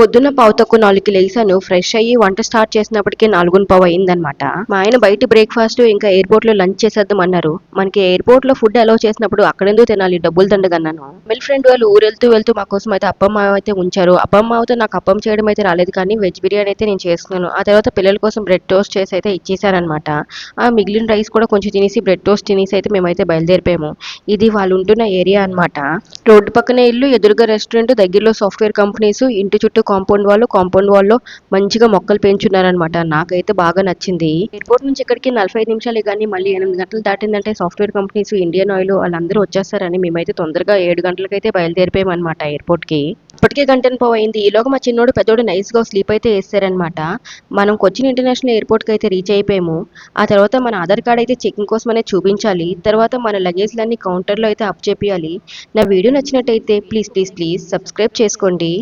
పొద్దున్న పావు తక్కువ నాలుగుకి లేసాను ఫ్రెష్ అయ్యి వంట స్టార్ట్ చేసినప్పటికీ నాలుగున పావు అయిందనమాట మా ఆయన బయట బ్రేక్ఫాస్ట్ ఇంకా ఎయిర్పోర్ట్లో లంచ్ చేసేద్దాం అన్నారు. మనకి ఎయిర్పోర్ట్లో ఫుడ్ అలౌ చేసినప్పుడు అక్కడెందుకు తినాలి? డబ్బులు దండగన్నాను. మిల్ ఫ్రెండ్ వాళ్ళు ఊరు వెళ్తూ వెళ్తూ మా కోసం అయితే అప్పమ్మ అయితే ఉంచారు. అప్పమ్మ అయితే నాకు అప్పం చేయడం అయితే రాలేదు కానీ వెజ్ బిర్యానీ అయితే నేను చేసుకున్నాను ఆ తర్వాత పిల్లల కోసం బ్రెడ్ టోస్ట్ చేసి అయితే ఇచ్చేసారనమాట ఆ మిగిలిన రైస్ కూడా కొంచెం తినేసి బ్రెడ్ టోస్ట్ తినేసి అయితే మేమైతే బయలుదేరిపోయాము. ఇది వాళ్ళు ఉంటున్న ఏరియా అన్నమాట. రోడ్డు పక్కనే ఇల్లు ఎదురుగా రెస్టారెంట్ దగ్గరలో సాఫ్ట్వేర్ కంపెనీస్ ఇంటి చుట్టూ కాంపౌండ్ వాళ్ళు కాంపౌండ్ వాళ్ళు మంచిగా మొక్కలు పెంచున్నారనమాట నాకైతే బాగా నచ్చింది. ఎయిర్పోర్ట్ నుంచి ఇక్కడికి నలభై ఐదు నిమిషాలే కానీ మళ్ళీ ఎనిమిది గంటలు దాటిందంటే సాఫ్ట్వేర్ కంపెనీస్ ఇండియన్ ఆయిల్ వాళ్ళందరూ వచ్చేస్తారని మేమైతే తొందరగా ఏడు గంటలకైతే బయలుదేరిపోయామన్నమాట ఎయిర్పోర్ట్కి ఇప్పటికే గంటను పోయింది. ఈలోగా మా చిన్నోడు పెద్దోడు నైస్గా స్లీప్ అయితే వేస్తారనమాట మనం కొచ్చిన్ ఇంటర్నేషనల్ ఎయిర్పోర్ట్కి అయితే రీచ్ అయిపోయాము. ఆ తర్వాత మన ఆధార్ కార్డ్ అయితే చెకింగ్ కోసం అనేది చూపించాలి. తర్వాత మన లగేజ్లన్నీ కౌంటర్లో అయితే అప్ చేపియాలి. నా వీడియో నచ్చినట్టయితే ప్లీజ్ ప్లీజ్ ప్లీజ్ సబ్స్క్రైబ్ చేసుకోండి.